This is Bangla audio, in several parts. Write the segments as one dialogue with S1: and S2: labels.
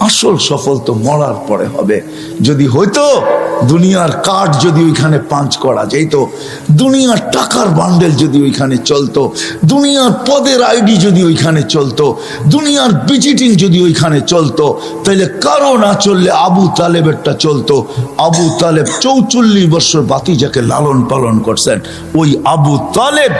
S1: আসল সফল তো মরার পরে হবে। যদি হইতো, দুনিয়ার কার্ড যদি ওইখানে পাঞ্চ করা যেত দুনিয়ার টাকার বান্ডেল যদি ওইখানে চলতো, দুনিয়ার পদের আইডি যদি ওইখানে চলতো, দুনিয়ার ভিজিটিং যদি ওইখানে চলতো, তাহলে কারও না চললে আবু তালেবেরটা চলতো। আবু তালেব চৌচল্লিশ বছর বাতিজাকে লালন পালন করছেন। ওই আবু তালেব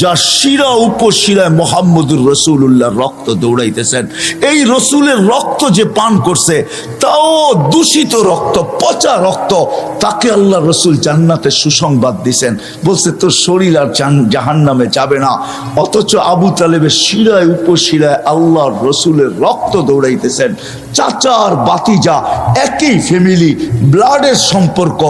S1: যার শিরা উপশিরায় মোহাম্মদুর রসুল্লাহ রক্ত দৌড়াইতেছেন। এই রসুলের রক্ত যে পান করছে, তাও দূষিত রক্ত, পচা রক্ত। তাকে আল্লাহ রসুল জান্নাতে সুসংবাদ দিছেন। বলছে, তোর শরীর আর জাহান নামে যাবে না। অথচ আবু তালেবের শিরায়, উপশিরায় আল্লাহ রসুলের রক্ত দৌড়াইতেছেন। চাচা আর বাতিজা একই ফ্যামিলি ব্লাডের সম্পর্ক,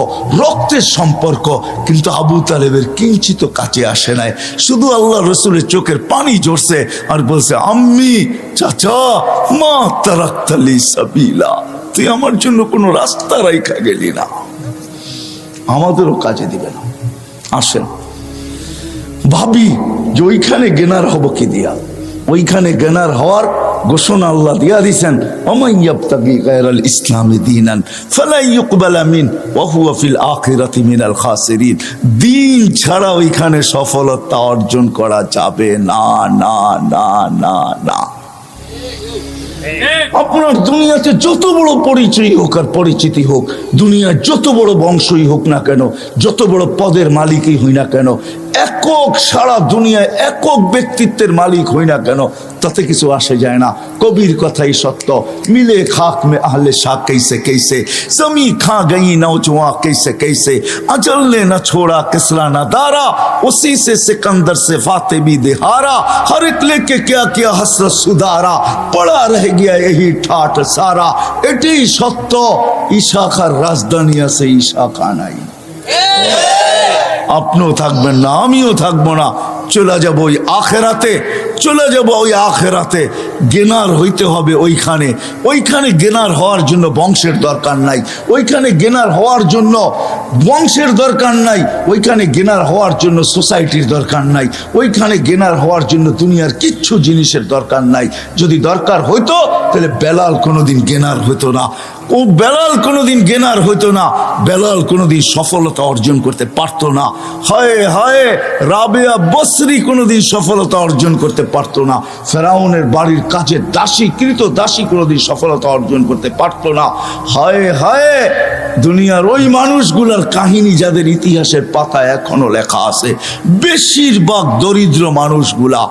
S1: রক্তের সম্পর্ক। কিন্তু আবু তালেবের কিঞ্চিত কাছে আসে নাই। শুধু আল্লাহ রসুলের চোখের পানি ঝরছে আর বলছে, আম্মি, চাচা, মা তারাক্তালি সাবিলা, তুই আমার জন্য কোনো রাস্তা রাইখা গেলি না। আমাদেরও কাজে দিবে না। আসেন। ভাবি যে ওইখানে গেনার হব কি দিয়া? ওইখানে গেনার হওয়ার ঘোষণা আল্লাহ দিয়া দিছেন। ওমাইয়াবতাগি গায়রাল ইসলামী দীনান ফালা ইউকবালা মিন ওয়া হুয়া ফিল আখিরাতি মিনাল খাসিরিন। দিন ছাড়া ওইখানে সফলতা অর্জন করা যাবে না না না না না। আপনার দুনিয়াতে যত বড় পরিচয় হোক আর পরিচিতি হোক, দুনিয়ার যত বড় বংশই হোক না কেন, যত বড় পদের মালিকই হই না কেন একক সারা দুনিয়ায় একক ব্যক্তিত্বের মালিক হই না কেন তাতে কিছু আসে যায় না কবির কথাই সত্য মিলে খাক মে আহলে শাহ कैसे कैसे जमी खा गई नौजवान कैसे कैसे अजल ने न छोड़ा किसला न दारा उसी से सिकंदर से फाते भी दिहारा हर एक लेके क्या क्या हसरत सुधारा पड़ा रह गया यही ठाट सारा এটাই সত্য ইশাখার রাজধানী আছে ইশাখা নাই আপনিও থাকবেন না, আমিও থাকব না। চলে যাব ওই আখেরাতে, চলে যাব ওই আখেরাতে। গেনার হইতে হবে ওইখানে। ওইখানে গেনার হওয়ার জন্য বংশের দরকার নাই। ওইখানে গেনার হওয়ার জন্য বংশের দরকার নাই। ওইখানে গেনার হওয়ার জন্য সোসাইটির দরকার নাই। ওইখানে গেনার হওয়ার জন্য দুনিয়ার কিচ্ছু জিনিসের দরকার নাই। যদি দরকার হইতো, তাহলে বেলাল কোনোদিন গেনার হতো না। ও বেলাল কোনোদিন গেনার হইতো না। বেলাল কোনোদিন সফলতা অর্জন করতে পারতো না। হয় হয়, রাবেয়া বসরি কোনোদিন সফলতা অর্জন করতে পারতো না। ফেরাউনের বাড়ির কাজে দাসী, কৃত দাসী কোনোদিন সফলতা অর্জন করতে পারতো না। হয় হয়, দুনিয়ার ওই মানুষগুলার কাহিনী যাদের ইতিহাসের পাতায় এখনও লেখা আছে, বেশিরভাগ দরিদ্র মানুষগুলা,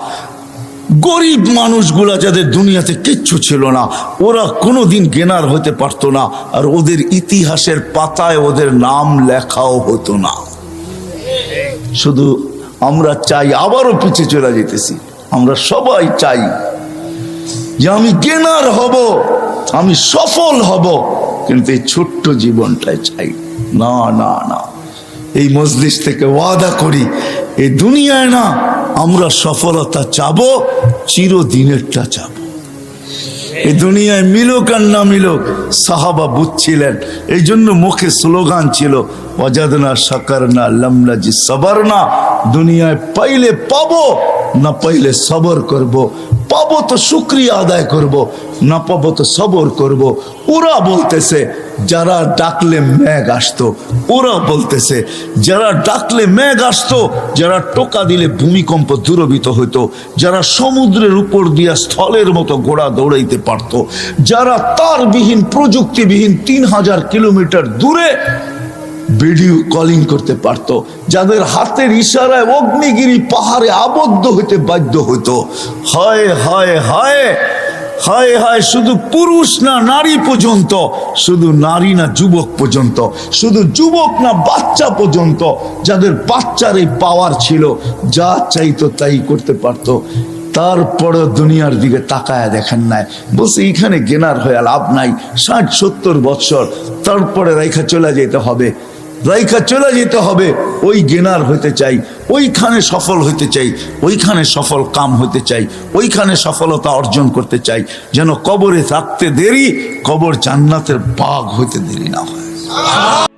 S1: গরিব মানুষগুলা যাদের দুনিয়াতে কিচ্ছু ছিল না, ওরা কোনোদিন গেনার হতে পারতো না, আর ওদের ইতিহাসের পাতায় ওদের নাম লেখাও হতো না। শুধু আমরা চাই আবারও পিছিয়ে চলে যেতেছি। আমরা সবাই চাই যে আমি গেনার হব, আমি সফল হব, কিন্তু এই ছোট্ট জীবনটাই চাই। না না না। এই মজলিস থেকে ওয়াদা করি, এই দুনিয়ায় না, আমরা সফলতা চাবো, চিরদিনেরটা চাবো। এই দুনিয়ায় মিলুক আর না মিলুক, সাহাবা বুঝছিলেন এই জন্য মুখে স্লোগান ছিল অজাদনা সাকার না লমনা জি সবার না দুনিয়ায় পাইলে পাবো, না পাইলে সবর করব। পাবো তো শুক্রিয়া আদায় করব। না পাবো তো সবর করব। ওরা বলতেছে, যারা ডাকলে মেঘ আসতো, ওরা বলতেছে, যারা ডাকলে মেঘ আসতো, যারা টোকা দিলে ভূমিকম্প দূরবিত হতো যারা সমুদ্রের উপর দিয়া স্থলের মতো ঘোড়া দৌড়াইতে পারত, যারা তারবিহীন, প্রযুক্তিবিহীন তিন হাজার কিলোমিটার দূরে ভিডিও কলিং করতে পারত, যাদের হাতের ইশারায় অগ্নিগিরি পাহাড়ে আবদ্ধ হইতে বাধ্য হতো হয় হয় হয়, হায় হায়, শুধু পুরুষ না নারী পর্যন্ত, শুধু নারী না যুবক পর্যন্ত, শুধু যুবক না বাচ্চা পর্যন্ত, যাদের বাচ্চার এই পাওয়ার ছিল, যা চাইতো তাই করতে পারতো। তারপরে দুনিয়ার দিকে তাকায় দেখেন নাই। বলছে এইখানে গেনার হয়ে লাভ নাই। ষাট, সত্তর বৎসর, তারপরে রেখা চলে যেতে হবে। রাইখা চলে যেতে হবে, ওই গেনার হতে চাই, ওইখানে সফল হতে চাই, ওইখানে সফল কাম হতে চাই, ওইখানে সফলতা অর্জন করতে চাই, যেন কবরে থাকতে দেরি, কবর জান্নাতের বাঘ হইতে দেরি না হয়।